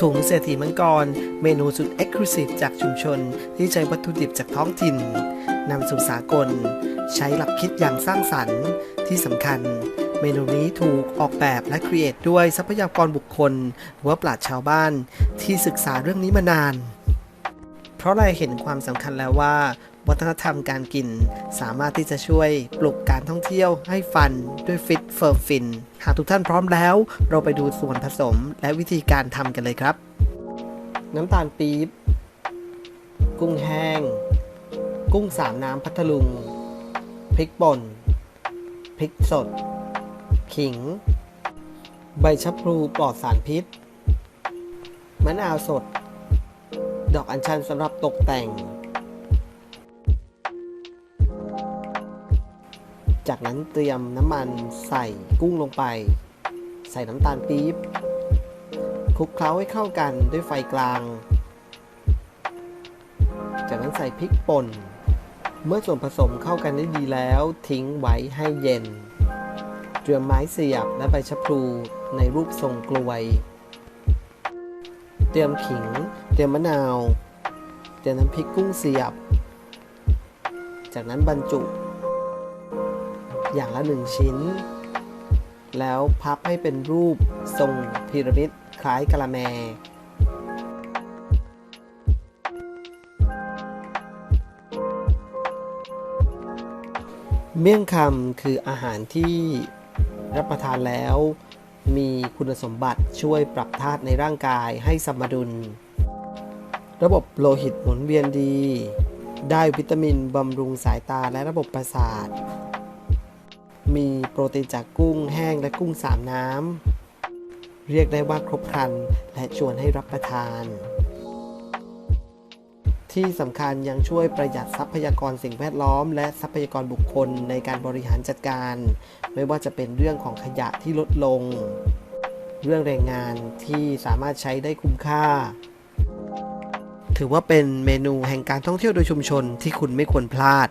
ถุงเศรษฐีมังกร เมนูสุดเอ็กซ์คลูซีฟจากชุมชน ที่ใช้วัตถุดิบจากท้องถิ่นนำสู่สากล ใช้หลักคิดอย่างสร้างสรรค์ ที่สำคัญ เมนูนี้ถูกออกแบบและครีเอทด้วยทรัพยากรบุคคลหรือว่าปราชญ์ชาวบ้าน ที่ศึกษาเรื่องนี้มานาน เพราะเราเห็นความสำคัญแล้วว่า วัฒนธรรมการกิน สามารถที่จะช่วยปลุกการท่องเที่ยวให้ฟันด้วยฟิตเฟิร์มฟิน หากทุกท่านพร้อมแล้ว เราไปดูส่วนผสมและวิธีการทำกันเลยครับ น้ำตาลปี๊บ กุ้งแห้ง กุ้งสามน้ำพัทลุง พริกป่น พริกสด ขิง ใบชะพลูปลอดสารพิษ มะนาวสด ดอกอัญชันสำหรับตกแต่ง จากนั้นเตรียมน้ำมันใส่กุ้งลงไป ใส่น้ำตาลปี๊บคลุกเคล้าให้เข้ากันด้วยไฟกลาง จากนั้นใส่พริกป่น เมื่อส่วนผสมเข้ากันได้ดีแล้วทิ้งไว้ให้เย็น เตรียมไม้เสียบและใบชะพลูในรูปทรงกลวย เตรียมขิง เตรียมมะนาว เตรียมน้ำพริกกุ้งเสียบ จากนั้นบรรจุ อย่างละหนึ่งชิ้น แล้วพับให้เป็นรูปทรงพีระมิดคล้ายกะละแมเมี่ยงคำคืออาหารที่รับประทานแล้ว มีคุณสมบัติช่วยปรับธาตุในร่างกายให้สมดุล ระบบโลหิตหมุนเวียนดี ได้วิตามินบำรุงสายตาและระบบประสาท มีโปรตีนจากกุ้งแห้งและกุ้งสามน้ำ เรียกได้ว่าครบครันและชวนให้รับประทาน ที่สำคัญยังช่วยประหยัดทรัพยากรสิ่งแวดล้อม และทรัพยากรบุคคลในการบริหารจัดการ ไม่ว่าจะเป็นเรื่องของขยะที่ลดลง เรื่องแรงงานที่สามารถใช้ได้คุ้มค่า ถือว่าเป็นเมนูแห่งการท่องเที่ยวโดยชุมชนที่คุณไม่ควรพลาด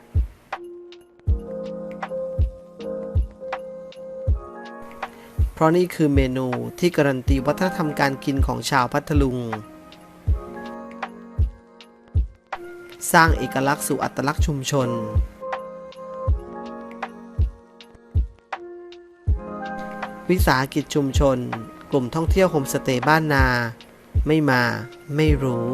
เพราะนี่คือเมนูที่การันตีวัฒนธรรมการกินของชาวพัทลุง สร้างเอกลักษณ์สู่อัตลักษณ์ชุมชน วิสาหกิจชุมชน กลุ่มท่องเที่ยวโฮมสเตย์บ้านนา ไม่มาไม่รู้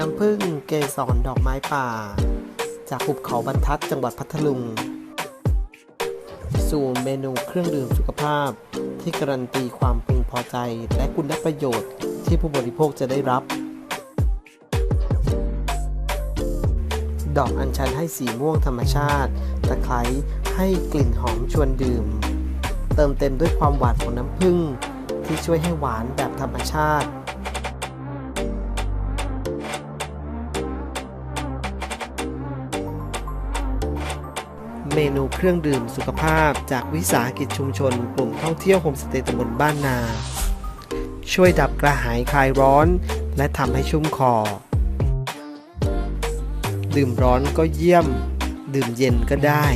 น้ำผึ้งเกสรดอกไม้ป่า จากหุบเขาบรรทัดจังหวัดพัทลุง สู่เมนูเครื่องดื่มสุขภาพ ที่การันตีความพึงพอใจ และคุณประโยชน์ที่ผู้บริโภคจะได้รับ ดอกอัญชันให้สีม่วงธรรมชาติ ตะไคร้ให้กลิ่นหอมชวนดื่ม เติมเต็มด้วยความหวานของน้ำผึ้งที่ช่วยให้หวานแบบธรรมชาติ เมนูเครื่องดื่มสุขภาพ จากวิสาหกิจชุมชน กลุ่มท่องเที่ยวโฮมสเตย์ตำบลบ้านนา ช่วยดับกระหายคลายร้อน และทำให้ชุ่มคอ ดื่มร้อนก็เยี่ยม ดื่มเย็นก็ได้